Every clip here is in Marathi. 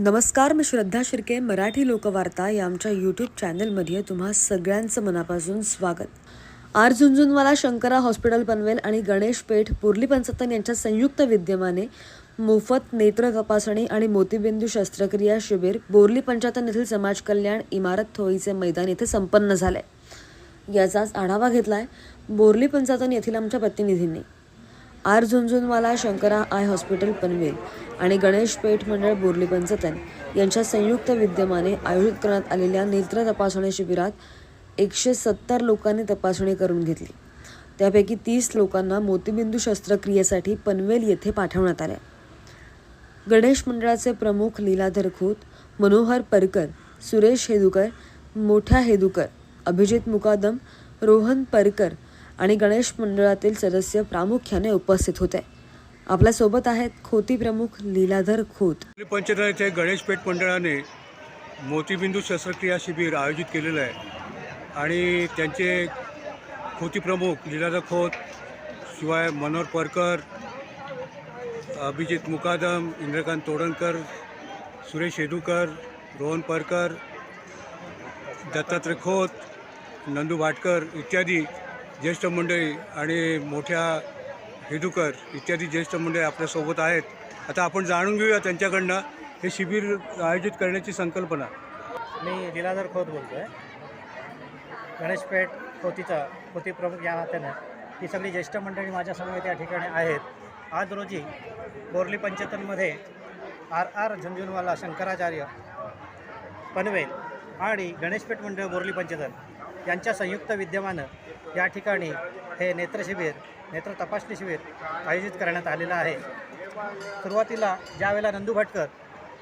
नमस्कार मी श्रद्धा शिर्के मराठी लोकवार्ता या आमच्या यूट्यूब चॅनलमध्ये तुम्हा सगळ्यांचं मनापासून स्वागत. आर झुंझुनवाला शंकरा हॉस्पिटल पनवेल आणि गणेश पेठ बोर्ली पंचतन यांच्या संयुक्त विद्यमाने मोफत नेत्र तपासणी आणि मोतीबिंदू शस्त्रक्रिया शिबिर बोर्ली पंचायतन येथील समाज कल्याण इमारत थोईचे मैदान येथे संपन्न झाले याचाच आढावा घेतलाय बोर्ली पंचायतन येथील आमच्या प्रतिनिधींनी. R Jhunjhunwala Shankara eye hospital Panvel आणि गणेश पेठ मंडळ बोर्ली पंचतन यांच्या संयुक्त विद्यमाने आयोजित करण्यात आलेल्या नेत्र तपासणी शिबिरात एकशे सत्तर लोकांनी तपासणी करून घेतली. त्यापैकी तीस लोकांना मोतीबिंदू शस्त्रक्रियेसाठी पनवेल येथे पाठवण्यात आले गणेश मंडळाचे प्रमुख लीलाधर खोत मनोहर परकर सुरेश हेदुकर मोठ्या हेदुकर अभिजित मुकादम रोहन परकर आणि गणेश मंडळातील सदस्य प्रामुख्याने उपस्थित होते. आपल्यासोबत आहेत खोती प्रमुख लीलाधर खोत. पंचनाचे गणेश पेठ मंडळाने मोतीबिंदू शस्त्रक्रिया शिबिर आयोजित केलेलं आहे. आणि त्यांचे खोती प्रमुख लीलाधर खोत शिवाय मनोहर परकर अभिजित मुकादम इंद्रकांत तोडणकर सुरेश येदूकर रोहन परकर दत्तात्रय खोत नंदू भाटकर इत्यादी ज्येष्ठ मंडळी आणि मोठ्या हेदुकर इत्यादी ज्येष्ठ मंडळी आपल्यासोबत आहेत. आता आपण जाणून घेऊया त्यांच्याकडनं हे शिबिर आयोजित करण्याची संकल्पना. मी दिलाधर खोत बोलतो आहे गणेशपेठ खोतीचा खोती प्रमुख या नात्यानं ही सगळी ज्येष्ठ मंडळी माझ्यासमोर त्या ठिकाणी आहेत. आज रोजी बोर्ली पंचायतमध्ये आर आर झुंझुनवाला शंकराचार्य पनवेल आणि गणेशपेठ मंडळ बोर्ली पंचायतन यांच्या संयुक्त विद्यमानं या ठिकाणी हे नेत्रशिबिर नेत्र तपासणी शिबिर आयोजित करण्यात आलेलं आहे. सुरुवातीला ज्यावेळेला नंदू भटकर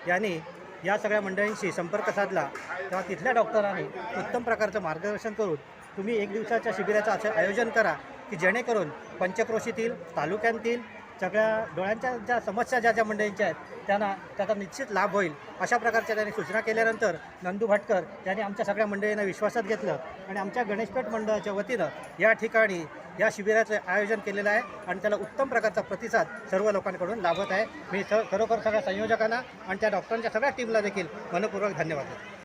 यांनी या सगळ्या मंडळींशी संपर्क साधला तेव्हा तिथल्या डॉक्टरांनी उत्तम प्रकारचं मार्गदर्शन करून तुम्ही एक दिवसाच्या शिबिराचं असं आयोजन करा की जेणेकरून पंचक्रोशीतील तालुक्यांतील सगळ्या डोळ्यांच्या ज्या समस्या ज्या ज्या मंडळींच्या आहेत त्यांना त्याचा निश्चित लाभ होईल. अशा प्रकारच्या त्यांनी सूचना केल्यानंतर नंदू भटकर यांनी आमच्या सगळ्या मंडळींना विश्वासात घेतलं आणि आमच्या गणेशपेठ मंडळाच्या वतीनं या ठिकाणी या शिबिराचं आयोजन केलेलं आहे आणि त्याला उत्तम प्रकारचा प्रतिसाद सर्व लोकांकडून लाभत आहे. मी स खरोखर सगळ्या संयोजकांना आणि त्या डॉक्टरांच्या सगळ्या टीमला देखील मनपूर्वक धन्यवाद देतो.